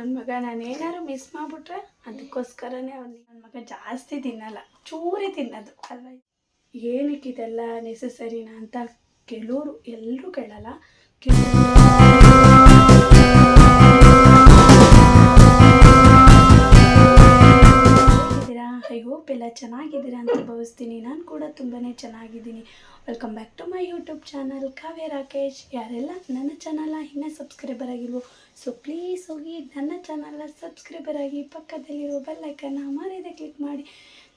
ನನ್ನ ಮಗ ನಾನು ಏನಾದ್ರು ಮಿಸ್ ಮಾಡಿಬಿಟ್ರೆ ಅದಕ್ಕೋಸ್ಕರನೇ ಅವ್ನಿಗೆ ನನ್ನ ಮಗ ಜಾಸ್ತಿ ತಿನ್ನಲ್ಲ. ಚೂರಿ ತಿನ್ನೋದು. ಅಲ್ವಾ? ಏನಕ್ಕೆ ಇದೆಲ್ಲ ನೆಸಸರಿನಾ ಅಂತ ಕೆಲವರು ಎಲ್ಲರೂ ಕೇಳಲ್ಲ. ಹೋಪ್ ಎಲ್ಲ ಚೆನ್ನಾಗಿದ್ದೀರಾ ಅಂತ ಭಾವಿಸ್ತೀನಿ. ನಾನು ಕೂಡ ತುಂಬಾ ಚೆನ್ನಾಗಿದ್ದೀನಿ. Welcome back to my YouTube channel Kavya Rakesh ಯಾರೆಲ್ಲ ನನ್ನ ಚಾನಲ್ನ ಇನ್ನೂ ಸಬ್ಸ್ಕ್ರೈಬರ್ ಆಗಿಲ್ವೋ ಸೊ ಪ್ಲೀಸ್ ಹೋಗಿ ನನ್ನ ಚಾನಲ್ನ ಸಬ್ಸ್ಕ್ರೈಬರ್ ಆಗಿ ಪಕ್ಕದಲ್ಲಿರೋ ಬೆಲ್ಲೈಕನ್ನ ಮರೆಯದೆ ಕ್ಲಿಕ್ ಮಾಡಿ.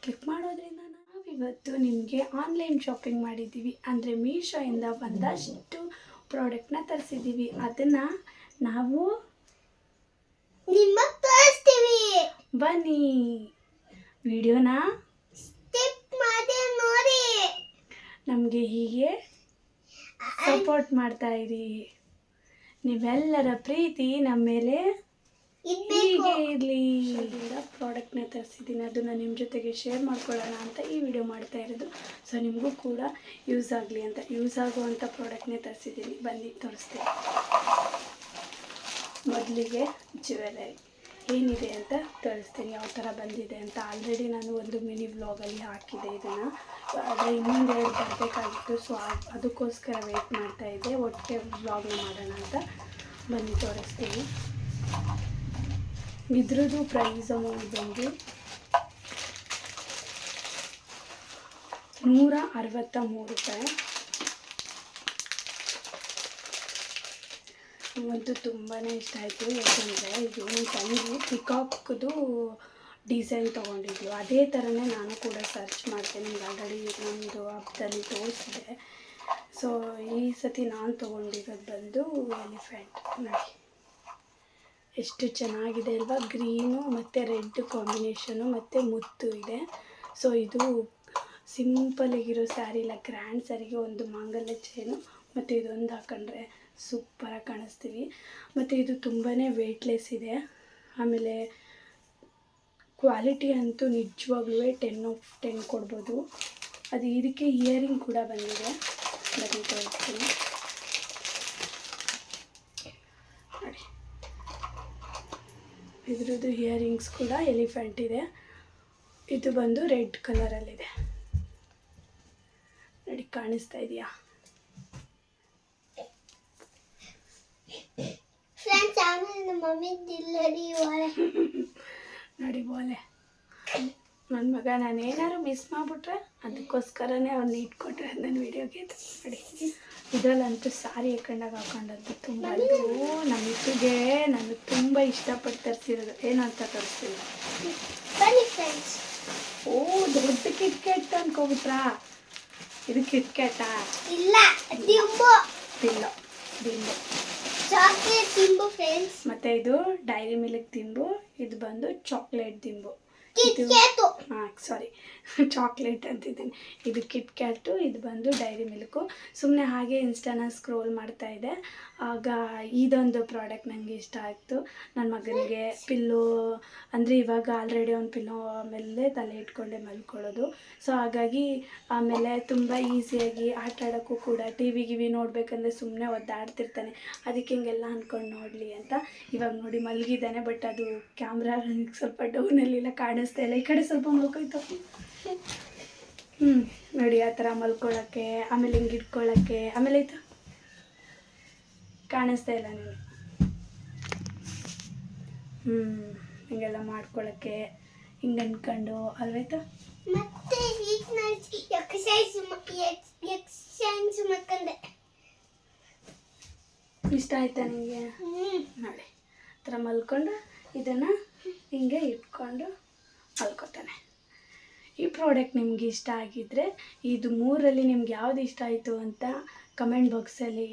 ಕ್ಲಿಕ್ ಮಾಡೋದ್ರಿಂದ ನಾವಿವತ್ತು ನಿಮಗೆ ಆನ್ಲೈನ್ ಶಾಪಿಂಗ್ ಮಾಡಿದ್ದೀವಿ. ಅಂದರೆ ಮೀಶೋಯಿಂದ ಒಂದಷ್ಟು ಪ್ರಾಡಕ್ಟ್ನ ತರಿಸಿದ್ದೀವಿ. ಅದನ್ನು ನಾವು ನಿಮ್ಮ ತೋರಿಸ್ತೀವಿ. ಬನ್ನಿ. ವಿಡಿಯೋನ ಸ್ಕಿಪ್ ಮಾಡಿ ನೋಡಿ. ನಮಗೆ ಹೀಗೆ ಸಪೋರ್ಟ್ ಮಾಡ್ತಾ ಇರಿ. ನೀವೆಲ್ಲರ ಪ್ರೀತಿ ನಮ್ಮ ಮೇಲೆ ಹೀಗೆ ಇರಲಿ. ಪ್ರಾಡಕ್ಟ್ನ ತರಿಸಿದ್ದೀನಿ. ಅದನ್ನು ನಿಮ್ಮ ಜೊತೆಗೆ ಶೇರ್ ಮಾಡ್ಕೊಳ್ಳೋಣ ಅಂತ ಈ ವಿಡಿಯೋ ಮಾಡ್ತಾ ಇರೋದು. ಸೊ ನಿಮಗೂ ಕೂಡ ಯೂಸ್ ಆಗಲಿ ಅಂತ. ಯೂಸ್ ಆಗುವಂಥ ಪ್ರಾಡಕ್ಟ್ನೇ ತರಿಸಿದ್ದೀನಿ. ಬನ್ನಿ ತೋರಿಸ್ತೀನಿ. ಮೊದಲಿಗೆ ಜ್ಯುವೆಲರಿ ಏನಿದೆ ಅಂತ ತೋರಿಸ್ತೀನಿ, ಯಾವ ಥರ ಬಂದಿದೆ ಅಂತ. ಆಲ್ರೆಡಿ ನಾನು ಒಂದು ಮಿನಿ ವ್ಲಾಗಲ್ಲಿ ಹಾಕಿದೆ ಇದನ್ನು. ಆದರೆ ಇನ್ನೊಂದು ಎರಡು ಬರಬೇಕಾಗಿತ್ತು ಸೊ ಅದಕ್ಕೋಸ್ಕರ ವೆಯ್ಟ್ ಮಾಡ್ತಾ ಇದ್ದೆ. ಒಟ್ಟಿಗೆ ವ್ಲಾಗ್ನ ಮಾಡೋಣ ಅಂತ ಬನ್ನಿ, ತೋರಿಸ್ತೀನಿ. ಇದ್ರದ್ದು ಪ್ರೈಸ್ ಅಮೌಂಟ್ ಬಂದು ನೂರ ಅರವತ್ತ ಮೂರು ರೂಪಾಯಿ. ನಂಗಂತೂ ತುಂಬಾ ಇಷ್ಟ ಆಯಿತು. ಯಾಕಂದರೆ ಇದು ತಂಗಿ ಪಿಕಾಕ್ದು ಡಿಸೈನ್ ತೊಗೊಂಡಿದ್ಲು. ಅದೇ ಥರನೇ ನಾನು ಕೂಡ ಸರ್ಚ್ ಮಾಡಿದೆ ನಿಮ್ಗೆ ಆಲ್ರೆಡಿ ನಮ್ಮದು ಹಬ್ಬದಲ್ಲಿ ತೋರಿಸಿದೆ. ಸೊ ಈ ಸತಿ ನಾನು ತೊಗೊಂಡಿರೋದು ಬಂದು ಎಲಿಫೆಂಟ್ ನೋಡಿ. ಎಷ್ಟು ಚೆನ್ನಾಗಿದೆ ಅಲ್ವಾ? ಗ್ರೀನು ಮತ್ತು ರೆಡ್ ಕಾಂಬಿನೇಷನು ಮತ್ತು ಮುತ್ತು ಇದೆ. ಸೊ ಇದು ಸಿಂಪಲಿಗಿರೋ ಸ್ಯಾರಿ ಇಲ್ಲ ಗ್ರ್ಯಾಂಡ್ ಸ್ಯಾರಿಗೆ ಒಂದು ಮಾಂಗಲ್ಯ ಚೈನು ಮತ್ತು ಇದೊಂದು ಹಾಕೊಂಡ್ರೆ ಸೂಪರಾಗಿ ಕಾಣಿಸ್ತೀವಿ. ಮತ್ತು ಇದು ತುಂಬಾ ವೆಯ್ಟ್ಲೆಸ್ ಇದೆ. ಆಮೇಲೆ ಕ್ವಾಲಿಟಿ ಅಂತೂ ನಿಜವಾಗ್ಲೂ ಟೆನ್ ಆಫ್ ಟೆನ್ ಕೊಡ್ಬೋದು. ಅದು ಇದಕ್ಕೆ ಇಯರಿಂಗ್ ಕೂಡ ಬಂದಿದೆ. ಬನ್ನಿ ತೋರಿಸ್ತೀನಿ. ಇದ್ರದ್ದು ಇಯರಿಂಗ್ಸ್ ಕೂಡ ಎಲಿಫೆಂಟ್ ಇದೆ. ಇದು ಬಂದು ರೆಡ್ ಕಲರಲ್ಲಿದೆ ನೋಡಿ, ಕಾಣಿಸ್ತಾ ಇದೆಯಾ ಫ್ರೆಂಡ್ಸ್ ಆಮೇಲೆ ನಮ್ಮ ಮಮ್ಮಿ ತಿಲ್ಲರಿ ಒಳಗೆ. ನೋಡಿ ಬೋಲೆ. ನನ್ನ ಮಗ ನಾನು ಏನಾದ್ರು ಮಿಸ್ ಮಾಡಿಬಿಟ್ರೆ ಅದಕ್ಕೋಸ್ಕರನೇ ಅವ್ರನ್ನ ಇಟ್ಕೊಟ್ರೆ ನನ್ನ ವೀಡಿಯೋಗೆ ಮಾಡಿ ಇದರಲ್ಲಂತೂ ಸಾರಿ ಹಾಕೊಂಡಾಗ ಹಾಕೊಂಡದ್ದು ತುಂಬ ನಮ್ಮ ಇಟ್ಟಿಗೆ ನಾನು ತುಂಬ ಇಷ್ಟಪಟ್ಟು ತರಿಸಿರೋದು. ಏನು ಅಂತ ತರಿಸ್ತೀನಿ ಓ ದೊಡ್ಡ ಕಿಟ್ಕೆಟ್ ಅನ್ಕೋಬಿಟ್ರ? ಇದು ಕಿಟ್ಕೆಟಾ ಇಲ್ಲ ತಿಲ್ಲ ದಿಂಬು ಚಾಕ್ಲೇಟ್ ತಿಂಬು ಫ್ರೆಂಡ್ಸ್ ಮತ್ತು ಇದು ಡೈರಿ ಮಿಲ್ಕ್ ತಿಂಬು ಇದು ಬಂದು ಚಾಕ್ಲೇಟ್ ಕಿಟ್ಕೇಟು ಹಾಂ ಸಾರಿ ಚಾಕ್ಲೇಟ್ ಅಂತಿದ್ದೀನಿ. ಇದು ಕಿಟ್ ಕ್ಯಾಟು ಇದು ಬಂದು ಡೈರಿ ಮಿಲ್ಕು ಸುಮ್ಮನೆ ಹಾಗೆ ಇನ್ಸ್ಟಾನ ಸ್ಕ್ರೋಲ್ ಮಾಡ್ತಾ ಇದ್ದೆ ಆಗ ಇದೊಂದು ಪ್ರಾಡಕ್ಟ್ ನನಗೆ ಇಷ್ಟ ಆಯಿತು. ನನ್ನ ಮಗನಿಗೆ ಪಿಲ್ಲೋ ಅಂದರೆ ಇವಾಗ ಆಲ್ರೆಡಿ ಒಂದು ಪಿಲ್ಲೋ ಆಮೇಲೆ ತಲೆ ಇಟ್ಕೊಂಡೆ ಮಲ್ಕೊಳ್ಳೋದು. ಸೊ ಹಾಗಾಗಿ ಆಮೇಲೆ ತುಂಬ ಈಸಿಯಾಗಿ ಆಟ ಆಡೋಕ್ಕೂ ಕೂಡ ಟಿ ವಿ ಗಿವಿ ನೋಡಬೇಕಂದ್ರೆ ಸುಮ್ಮನೆ ಒದ್ದಾಡ್ತಿರ್ತಾನೆ. ಅದಕ್ಕೆ ಹಿಂಗೆಲ್ಲ ಅಂದ್ಕೊಂಡು ನೋಡಲಿ ಅಂತ. ಇವಾಗ ನೋಡಿ ಮಲಗಿದ್ದಾನೆ ಬಟ್ ಅದು ಕ್ಯಾಮ್ರಾ ಸ್ವಲ್ಪ ಡೌನಲ್ಲಿಲ್ಲ ಕಾಣಿಸ್ತಾ ಇಲ್ಲ. ಈ ಕಡೆ ಸ್ವಲ್ಪ ಮಲ್ಕೋಯ್ತು. ಹ್ಞೂ ನೋಡಿ ಆ ಥರ ಮಲ್ಕೊಳ್ಳೋಕ್ಕೆ ಆಮೇಲೆ ಹಿಂಗೆ ಇಟ್ಕೊಳ್ಳೋಕ್ಕೆ ಆಮೇಲೆ ಆಯ್ತು? ಕಾಣಿಸ್ತಾ ಇಲ್ಲ ನನಗೆ ಹ್ಞೂ ಹಿಂಗೆಲ್ಲ ಮಾಡ್ಕೊಳ್ಳೋಕ್ಕೆ ಹಿಂಗೆ ಅಂದ್ಕೊಂಡು ಅಲ್ವಾಯ್ತು ಮತ್ತೆ ಈಗ ನಾನು ಎಕ್ಸಸೈಸ್ ಎಕ್ಸಸೈಸ್ ಮಾಡ್ಕೊಂಡೆ. ಇಷ್ಟ ಆಯ್ತಾ ನಿಮಗೆ? ನೋಡಿ ಆ ಥರ ಮಲ್ಕೊಂಡು ಇದನ್ನು ಹಿಂಗೆ ಇಟ್ಕೊಂಡು ಮಲ್ಕೋತಾನೆ ಈ ಪ್ರಾಡಕ್ಟ್ ನಿಮ್ಗೆ ಇಷ್ಟ ಆಗಿದ್ದರೆ ಇದು ಮೂರಲ್ಲಿ ನಿಮ್ಗೆ ಯಾವ್ದು ಇಷ್ಟ ಆಯಿತು ಅಂತ ಕಮೆಂಟ್ ಬಾಕ್ಸಲ್ಲಿ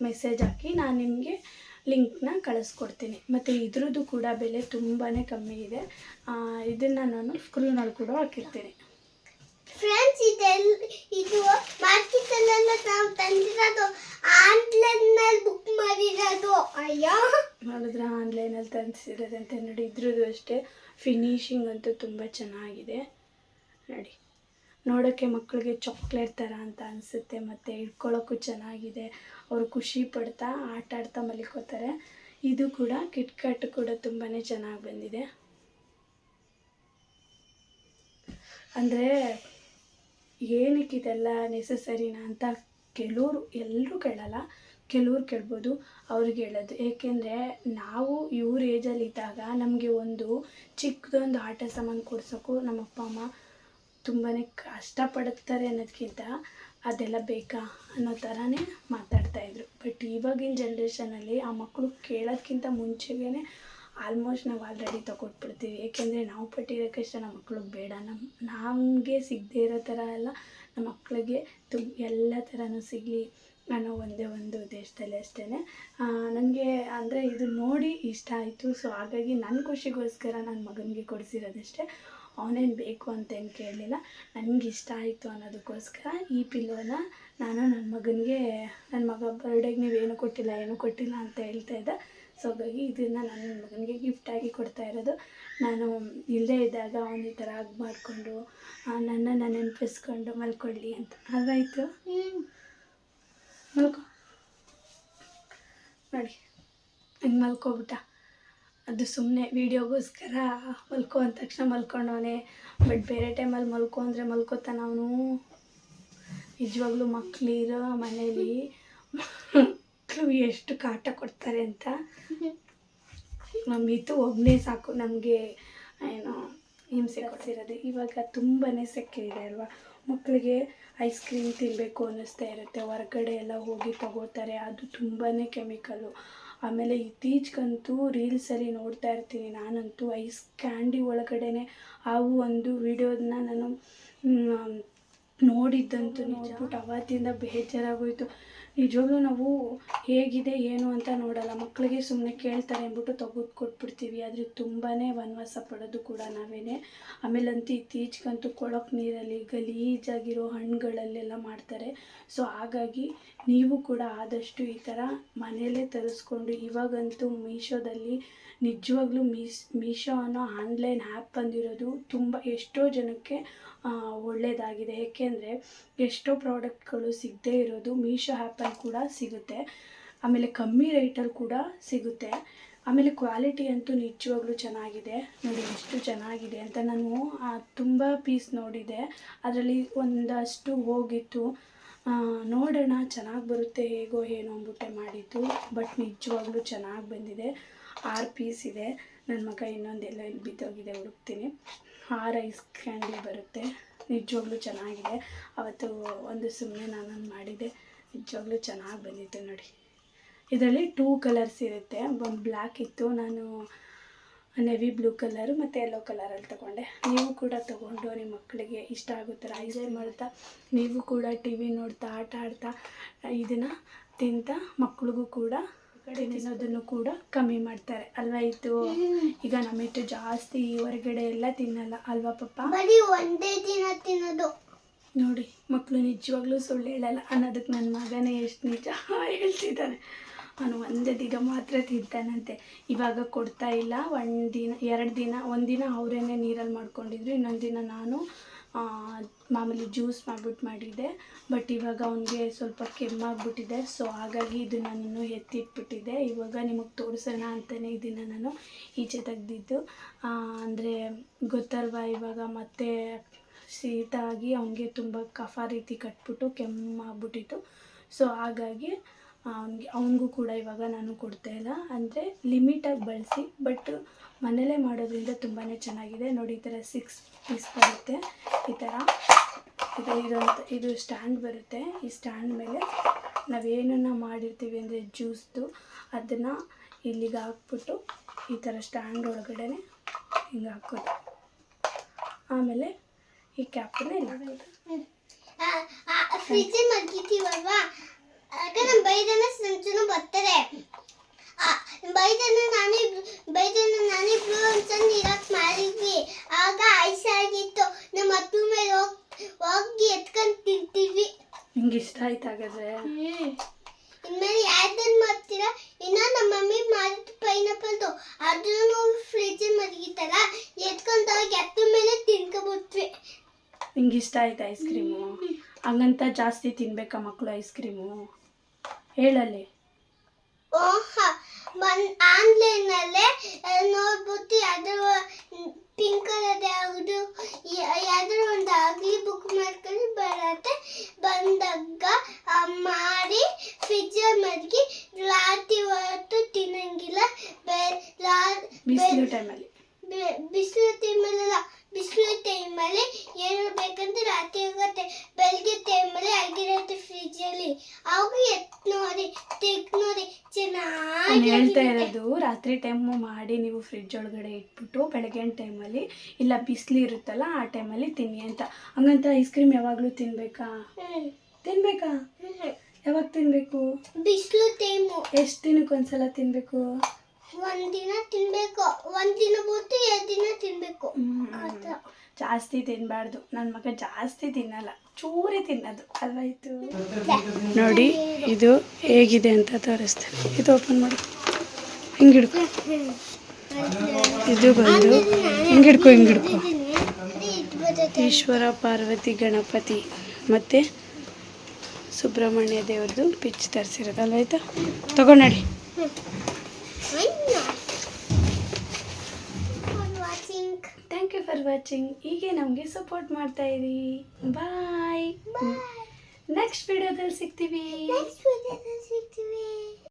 ಮೆಸೇಜ್ ಹಾಕಿ ನಾನು ನಿಮಗೆ ಲಿಂಕ್ನ ಕಳಿಸ್ಕೊಡ್ತೀನಿ. ಮತ್ತು ಇದ್ರದ್ದು ಕೂಡ ಬೆಲೆ ತುಂಬಾ ಕಮ್ಮಿ ಇದೆ. ಇದನ್ನು ನಾನು ಸ್ಕ್ರೀನಲ್ಲಿ ಕೂಡ ಹಾಕಿರ್ತೀನಿ. ಫ್ರೆಂಡ್ಸ್ ಇದೆಲ್ಲ ಇದು ಮಾರ್ಕೆಟಲ್ಲೆಲ್ಲ ನಾವು ತಂದಿರೋದು ಆನ್ಲೈನಲ್ಲಿ ಬುಕ್ ಮಾಡಿರೋದು. ಅಯ್ಯೋ! ಮಾಡಿದ್ರೆ ಆನ್ಲೈನಲ್ಲಿ ತಂದಿಸಿರೋದಂತೆ ನೋಡಿ ಇದ್ರದ್ದು ಅಷ್ಟೇ. ಫಿನಿಶಿಂಗ್ ಅಂತೂ ತುಂಬ ಚೆನ್ನಾಗಿದೆ. ನೋಡಿ ನೋಡೋಕ್ಕೆ ಮಕ್ಕಳಿಗೆ ಚಾಕ್ಲೇಟ್ ಥರ ಅಂತ ಅನಿಸುತ್ತೆ, ಮತ್ತು ಇಟ್ಕೊಳ್ಳೋಕ್ಕೂ ಚೆನ್ನಾಗಿದೆ. ಅವರು ಖುಷಿ ಪಡ್ತಾ, ಆಟ ಆಡ್ತಾ ಮಲಿಕೋತಾರೆ. ಇದು ಕೂಡ ಕಿಟ್ಕಟ್ ಕೂಡ ತುಂಬಾ ಚೆನ್ನಾಗಿ ಬಂದಿದೆ. ಅಂದರೆ, ಏನಕ್ಕೆ ಇದೆಲ್ಲ ನೆಸಸರಿನಾ ಅಂತ ಕೆಲವರು ಎಲ್ಲರೂ ಕೇಳಲ್ಲ. ಕೆಲವ್ರು ಕೇಳ್ಬೋದು, ಅವ್ರಿಗೆ ಹೇಳೋದು. ಏಕೆಂದರೆ ನಾವು ಇವ್ರ ಏಜಲ್ಲಿ ಇದ್ದಾಗ ನಮಗೆ ಒಂದು ಚಿಕ್ಕದೊಂದು ಆಟ ಸಾಮಾನು ಕೊಡ್ಸೋಕ್ಕೂ ನಮ್ಮ ಅಪ್ಪ, ಅಮ್ಮ ತುಂಬಾ ಕಷ್ಟಪಡುತ್ತಾರೆ ಅನ್ನೋದಕ್ಕಿಂತ ಅದೆಲ್ಲ ಬೇಕಾ ಅನ್ನೋ ಥರನೇ ಮಾತಾಡ್ತಾಯಿದ್ರು ಬಟ್ ಇವಾಗಿನ ಜನ್ರೇಷನಲ್ಲಿ ಆ ಮಕ್ಕಳು ಕೇಳೋದ್ಕಿಂತ ಮುಂಚೆಗೇ ಆಲ್ಮೋಸ್ಟ್ ನಾವು ಆಲ್ರೆಡಿ ತಗೊಟ್ಬಿಡ್ತೀವಿ. ಏಕೆಂದರೆ ನಾವು ಪಟ್ಟಿರೋ ಕಷ್ಟ ನಮ್ಮ ಮಕ್ಳಿಗೆ ಬೇಡ. ನಮ್ಮ ನಮಗೆ ಸಿಗದೇ ಇರೋ ಥರ ಎಲ್ಲ ನಮ್ಮ ಮಕ್ಕಳಿಗೆ ತುಂಬ ಎಲ್ಲ ಥರನೂ ಸಿಗಲಿ. ಅನ್ನೋ ಒಂದೇ ಒಂದು ದೇಶದಲ್ಲಿ ಅಷ್ಟೇ ನನಗೆ ಅಂದರೆ ಇದು ನೋಡಿ ಇಷ್ಟ ಆಯಿತು. ಸೊ ಹಾಗಾಗಿ ನನ್ನ ಖುಷಿಗೋಸ್ಕರ ನನ್ನ ಮಗನಿಗೆ ಕೊಡಿಸಿರೋದಷ್ಟೇ. ಅವನೇನು ಬೇಕು ಅಂತೇನು ಕೇಳಲಿಲ್ಲ. ನನಗೆ ಇಷ್ಟ ಆಯಿತು ಅನ್ನೋದಕ್ಕೋಸ್ಕರ ಈ ಪಿಲ್ಲೋನ ನಾನು ನನ್ನ ಮಗನಿಗೆ ನನ್ನ ಮಗ ಬರ್ಡೇಗೆ ನೀವೇನು ಕೊಟ್ಟಿಲ್ಲ, ಏನು ಕೊಟ್ಟಿಲ್ಲ ಅಂತ ಹೇಳ್ತಾ ಇದ್ದೆ. ಸೊ ಹಾಗಾಗಿ ಇದನ್ನು ನಾನು ನನ್ನ ಮಗನಿಗೆ ಗಿಫ್ಟಾಗಿ ಕೊಡ್ತಾ ಇರೋದು. ನಾನು ಇಲ್ಲದೇ ಇದ್ದಾಗ ಅವನ ಈ ಥರ ಆಗಿ ಮಾಡಿಕೊಂಡು ನನ್ನನ್ನು ನೆನಪಿಸ್ಕೊಂಡು ಮಲ್ಕೊಳ್ಳಿ ಅಂತ. ಅದಾಯಿತು ಮಲ್ಕೊ. ನೋಡಿ ಹಂಗೆ ಮಲ್ಕೊಬಿಟ್ಟ. ಅದು ಸುಮ್ಮನೆ ವೀಡಿಯೋಗೋಸ್ಕರ ಮಲ್ಕೊ ಅಂದ ತಕ್ಷಣ ಮಲ್ಕೊಂಡವನೆ, ಬಟ್ ಬೇರೆ ಟೈಮಲ್ಲಿ ಮಲ್ಕೊ ಅಂದರೆ ಮಲ್ಕೋತಾನ ಅವನು. ನಿಜವಾಗ್ಲೂ ಮಕ್ಕಳಿರೋ ಮನೇಲಿ ಮಕ್ಕಳು ಎಷ್ಟು ಕಾಟ ಕೊಡ್ತಾರೆ ಅಂತ. ನಮ್ಮ ಮಿತು ಒಬ್ಬನೇ ಸಾಕು ನಮಗೆ, ಏನು, ಹಿಂಸೆ ಕೊಡ್ತಿರೋದು. ಇವಾಗ ತುಂಬಾ ಇದೆ ಅಲ್ವಾ? ಮಕ್ಕಳಿಗೆ ಐಸ್ ಕ್ರೀಮ್ ತಿನ್ನಬೇಕು ಅನ್ನಿಸ್ತಾ ಇರುತ್ತೆ. ಹೊರಗಡೆ ಎಲ್ಲ ಹೋಗಿ ತಗೋತಾರೆ ಅದು ತುಂಬಾ ಕೆಮಿಕಲ್ಲು ಆಮೇಲೆ ಇತ್ತೀಚೆಗಂತೂ ರೀಲ್ಸಲ್ಲಿ ನೋಡ್ತಾ ಇರ್ತೀನಿ. ನಾನಂತೂ ಐಸ್ ಕ್ಯಾಂಡಿ ಒಳಗಡೆನೆ ಆ ಒಂದು ವಿಡಿಯೋದನ್ನ ನಾನು ನೋಡಿದ್ದಂತೂ ನೋಡ್ಬಿಟ್ಟು ಅವತ್ತಿಂದ ಬೇಜಾರಾಗೋಯ್ತು. ನಿಜವಾಗ್ಲೂ ನಾವು ಹೇಗಿದೆ, ಏನು ಅಂತ ನೋಡಲ್ಲ. ಮಕ್ಕಳಿಗೆ ಸುಮ್ಮನೆ ಕೇಳ್ತಾರೆ ಅಂದ್ಬಿಟ್ಟು ತೆಗೆದು ಕೊಟ್ಬಿಡ್ತೀವಿ. ಆದರೆ ತುಂಬಾ ವನವಾಸ ಪಡೋದು ಕೂಡ ನಾವೇನೆ. ಆಮೇಲಂತೂ ಇತ್ತೀಚೆಗಂತೂ ಕೊಳಕು ನೀರಲ್ಲಿ ಗಲೀಜಾಗಿರೋ ಹಣ್ಣುಗಳಲ್ಲೆಲ್ಲ ಮಾಡ್ತಾರೆ. ಸೊ ಹಾಗಾಗಿ ನೀವು ಕೂಡ ಆದಷ್ಟು ಈ ಥರ ಮನೆಯಲ್ಲೇ ತರಿಸ್ಕೊಂಡು, ಇವಾಗಂತೂ ಮೀಶೋದಲ್ಲಿ ನಿಜವಾಗ್ಲೂ ಮೀಸ್, ಮೀಶೋ ಅನ್ನೋ ಆನ್ಲೈನ್ ಆ್ಯಪ್ ಬಂದಿರೋದು ತುಂಬ ಎಷ್ಟೋ ಜನಕ್ಕೆ ಒಳ್ಳೆಯದಾಗಿದೆ ಏಕೆಂದರೆ ಎಷ್ಟೋ ಪ್ರಾಡಕ್ಟ್ಗಳು ಸಿಗದೇ ಇರೋದು ಮೀಶೋ ಆ್ಯಪಲ್ಲಿ ಕೂಡ ಸಿಗುತ್ತೆ. ಆಮೇಲೆ ಕಮ್ಮಿ ರೇಟಲ್ಲಿ ಕೂಡ ಸಿಗುತ್ತೆ. ಆಮೇಲೆ ಕ್ವಾಲಿಟಿ ಅಂತೂ ನಿಜವಾಗ್ಲೂ ಚೆನ್ನಾಗಿದೆ. ನೋಡಿ, ಎಷ್ಟು ಚೆನ್ನಾಗಿದೆ ಅಂತ ನಾನು ತುಂಬ ಪೀಸ್ ನೋಡಿದೆ. ಅದರಲ್ಲಿ ಒಂದಷ್ಟು ಹೋಗಿತ್ತು. ನೋಡೋಣ ಚೆನ್ನಾಗಿ ಬರುತ್ತೆ ಹೇಗೋ ಏನೋ ಅಂದ್ಬಿಟ್ಟೆ ಮಾಡಿದ್ದು. ಬಟ್ ನಿಜವಾಗ್ಲೂ ಚೆನ್ನಾಗಿ ಬಂದಿದೆ. ಆರು ಪೀಸ್ ಇದೆ. ನನ್ನ ಮಗ ಇನ್ನೊಂದೆಲ್ಲ ಇಲ್ಲಿ ಬಿದ್ದೋಗಿದೆ, ಹುಡುಕ್ತೀನಿ. ಆರು ಐಸ್ ಕ್ಯಾಂಡಿ ಬರುತ್ತೆ. ನಿಜವಾಗ್ಲೂ ಚೆನ್ನಾಗಿದೆ. ಅವತ್ತು ಒಂದು ಸುಮ್ಮನೆ ನಾನೊಂದು ಮಾಡಿದೆ. ನಿಜವಾಗ್ಲೂ ಚೆನ್ನಾಗಿ ಬಂದಿತ್ತು ನೋಡಿ. ಇದರಲ್ಲಿ ಟೂ ಕಲರ್ಸ್ ಇರುತ್ತೆ. ಒಂದು ಬ್ಲ್ಯಾಕ್ ಇತ್ತು ನಾನು ನೆವಿ ಬ್ಲೂ ಕಲರು ಮತ್ತು ಯೆಲ್ಲೋ ಕಲರಲ್ಲಿ ತೊಗೊಂಡೆ. ನೀವು ಕೂಡ ತೊಗೊಂಡು ನಿಮ್ಮ ಮಕ್ಕಳಿಗೆ ಇಷ್ಟ ಆಗೋ ಥರ ಎಂಜಾಯ್ ಮಾಡ್ತಾ ನೀವು ಕೂಡ ಟಿ ವಿ ನೋಡ್ತಾ ಆಟ ಆಡ್ತಾ ಇದನ್ನು ತಿಂತ ಮಕ್ಳಿಗೂ ಕೂಡ ಕಡೆ ತಿನ್ನೋದನ್ನು ಕೂಡ ಕಮ್ಮಿ ಮಾಡ್ತಾರೆ. ಅಲ್ವಾ ಇತ್ತು? ಈಗ ನಮ್ಮಿಟ್ಟು ಜಾಸ್ತಿ ಹೊರಗಡೆ ಎಲ್ಲ ತಿನ್ನಲ್ಲ. ಅಲ್ವಾ ಪಪ್ಪ? ಒಂದೇ ದಿನ ತಿನ್ನೋದು. ನೋಡಿ ಮಕ್ಕಳು ನಿಜವಾಗ್ಲೂ ಸುಳ್ಳು ಹೇಳಲ್ಲ ಅನ್ನೋದಕ್ಕೆ ನನ್ನ ಮಗನೇ ಎಷ್ಟು ನಿಜ ಹೇಳ್ತಿದ್ದಾನೆ. ಅವನು ಒಂದೇ ದಿನ ಮಾತ್ರ ತಿಂತಾನಂತೆ. ಇವಾಗ ಕೊಡ್ತಾ ಇಲ್ಲ. ಒಂದು ದಿನ, ಎರಡು ದಿನ ಒಂದಿನ ಅವರೇನೆ ನೀರಲ್ಲಿ ಮಾಡ್ಕೊಂಡಿದ್ರು. ಇನ್ನೊಂದು ದಿನ ನಾನು ಮಾಮೂಲಿ ಜ್ಯೂಸ್ ಮಾಡ್ಬಿಟ್ಟು ಮಾಡಿದ್ದೆ. ಬಟ್ ಇವಾಗ ಅವನಿಗೆ ಸ್ವಲ್ಪ ಕೆಮ್ಮಾಗ್ಬಿಟ್ಟಿದೆ. ಸೊ ಹಾಗಾಗಿ ಇದು ನಾನು ಎತ್ತಿಟ್ಬಿಟ್ಟಿದ್ದೆ ಇವಾಗ ನಿಮಗೆ ತೋರಿಸೋಣ ಅಂತಲೇ ಇದನ್ನು ನಾನು. ಈಚೆ ತೆಗ್ದಿದ್ದು. ಅಂದರೆ ಗೊತ್ತಲ್ವಾ ಇವಾಗ ಮತ್ತೆ ಶೀತ ಆಗಿ ಅವನಿಗೆ ತುಂಬ ಕಫ ರೀತಿ ಕಟ್ಬಿಟ್ಟು ಕೆಮ್ಮಾಗ್ಬಿಟ್ಟಿತ್ತು ಸೊ ಹಾಗಾಗಿ ಅವನಿಗೆ, ಅವನಿಗೂ ಕೂಡ ಇವಾಗ ನಾನು ಕೊಡ್ತಾ ಇಲ್ಲ. ಅಂದರೆ ಲಿಮಿಟಾಗಿ ಬಳಸಿ ಬಟ್ ಮನೇಲೇ ಮಾಡೋದ್ರಿಂದ ತುಂಬಾ ಚೆನ್ನಾಗಿದೆ. ನೋಡಿ, ಈ ಥರ ಸಿಕ್ಸ್ ಪೀಸ್ ಬರುತ್ತೆ. ಈ ಥರ. ಇದು ಇದೊಂದು ಇದು ಸ್ಟ್ಯಾಂಡ್ ಬರುತ್ತೆ. ಈ ಸ್ಟ್ಯಾಂಡ್ ಮೇಲೆ ನಾವೇನನ್ನು ಮಾಡಿರ್ತೀವಿ ಅಂದರೆ ಜ್ಯೂಸ್ದು ಅದನ್ನು ಇಲ್ಲಿಗೆ ಹಾಕ್ಬಿಟ್ಟು ಈ ಥರ ಸ್ಟ್ಯಾಂಡ್ ಒಳಗಡೆ ಹಿಂಗೆ ಹಾಕೋದು ಆಮೇಲೆ ಈ ಕ್ಯಾಪನ್ನ ಇಲ್ಲ ಫ್ರಿಜ್ ಮರ್ಗಿತೀವಲ್ವಾ ಆಗ ನಮ್ಮ ಬೈದನ ಸಂಚನು ಬರ್ತಾರೆ ಬೈದನ ನಾನೇ ಬೈದನ ನಾನೇ ಬ್ಲೂ ಅಂತಂದು ಇರಕ್ ಮಾಡಿದ್ವಿ ಆಗ ಐಸ್ ಆಗಿತ್ತು ನಮ್ಮ ಹತ್ತು ಮೇಲೆ ಹೋಗ್ ಹೋಗಿ ಎತ್ಕೊಂಡು ತಿಂತೀವಿ ನಿಂಗೆ ಇಷ್ಟ ಆಯ್ತು ಹಾಗಾದ್ರೆ ಇನ್ಮೇಲೆ ಯಾವ್ದನ್ ಮಾಡ್ತೀರಾ ಇನ್ನ ನಮ್ಮ ಮಮ್ಮಿ ಮಾಡಿದ ಪೈನಾಪಲ್ದು ಅದನ್ನು ಫ್ರಿಜ್ ಮಲಗಿತ್ತಲ್ಲ ಎತ್ಕೊಂಡ್ ಹೋಗಿ ಹತ್ತು ಮೇಲೆ ತಿನ್ಕೊಬಿಟ್ವಿ ನಿಂಗೆ ಇಷ್ಟ ಆಯ್ತು ಐಸ್ ಕ್ರೀಮು ಹಂಗಂತ ಜಾಸ್ತಿ ತಿನ್ಬೇಕಾ ಮಕ್ಕಳು ಐಸ್ ಕ್ರೀಮು ಹೇಳಲ್ಲಿ. ಆನ್ಲೈನಲ್ಲೇ ನೋಡ್ಬಿಟ್ಟು ಯಾವ್ದಾರು ಪಿಂಕ್ ಕಲರ್ ಯಾವುದು ಯಾವ್ದಾರು ಒಂದು ಆಗಲಿ ಬುಕ್ ಮಾಡ್ಕೊಂಡು ಬರತ್ತೆ ಬಂದಾಗ ಆ, ಮಾಡಿ ಫ್ರಿಜ್ ಮಡಗಿ ರಾತ್ರಿ ಹೊತ್ತು ತಿನ್ನಂಗಿಲ್ಲ ಬೆ ರಾ- ಬಿಸಿಲು ಟೈಮಲ್ಲಿ ಬೆ- ಬಿಸಿಲು ಟೈಮಲ್ಲ ಬಿಸಿಲು ಟೈಮಲ್ಲಿ ಏನು ಬೇಕಂದ್ರೆ ರಾತ್ರಿ ಹೋಗುತ್ತೆ ಬೆಳಗ್ಗೆ ಟೈಮಲ್ಲಿ ಆಗಿರುತ್ತೆ ಫ್ರಿಜ್ಜಲ್ಲಿ ಅವಾಗ ಎತ್ ನೋಡಿ ತೆಗ್ ನೋಡಿ ನಾನು ಹೇಳ್ತಾ ಇರೋದು ರಾತ್ರಿ ಟೈಮು ಮಾಡಿ ನೀವು ಫ್ರಿಡ್ಜ್ ಒಳಗಡೆ ಇಟ್ಬಿಟ್ಟು ಬೆಳಗಿನ ಟೈಮಲ್ಲಿ ಇಲ್ಲ ಬಿಸಿಲು ಇರುತ್ತಲ್ಲ ಆ ಟೈಮಲ್ಲಿ ತಿನ್ನಿ ಅಂತ. ಹಂಗಂತ ಐಸ್ ಕ್ರೀಮ್ ಯಾವಾಗಲೂ ತಿನ್ಬೇಕಾ? ತಿನ್ಬೇಕಾ? ಯಾವಾಗ ತಿನ್ಬೇಕು? ಬಿಸಿಲು ಟೈಮು ಎಷ್ಟು ದಿನಕ್ಕೆ ಒಂದ್ಸಲ ತಿನ್ಬೇಕು? ಒಂದಿನ ತಿನ್ಬೇಕು. ಒಂದಿನ ಬಿಟ್ಟು ಎರಡು ದಿನ ತಿನ್ಬೇಕು. ಆ ಥರ. ಜಾಸ್ತಿ ತಿನ್ನಬಾರ್ದು ನನ್ನ ಮಗ ಜಾಸ್ತಿ ತಿನ್ನಲ್ಲ. ಚೂರಿ ತಿನ್ನೋದು. ಅಲ್ವಾಯ್ತು ನೋಡಿ ಇದು ಹೇಗಿದೆ ಅಂತ ತೋರಿಸ್ತೇನೆ. ಇದು ಓಪನ್ ಮಾಡಿ. ಹಿಂಗಿಡ್ಕೊ ಇದು ಬಂದು ಹಿಂಗಿಡ್ಕೊ ಹಿಂಗಿಡ್ಕೊ. ಈಶ್ವರ ಪಾರ್ವತಿ ಗಣಪತಿ ಮತ್ತು ಸುಬ್ರಹ್ಮಣ್ಯ ದೇವ್ರದ್ದು ಪಿಚ್ ತರಿಸಿರೋದು. ಅಲ್ವಾಯ್ತಾ ತಗೊಂಡಡಿ ಅಯ್ಯ. For watching. Thank you for watching ಹೀಗೆ ನಮಗೆ ಸಪೋರ್ಟ್ ಮಾಡ್ತಾ ಇರಿ ಬಾಯ್. ನೆಕ್ಸ್ಟ್ ವಿಡಿಯೋದಲ್ಲಿ ಸಿಗ್ತೀವಿ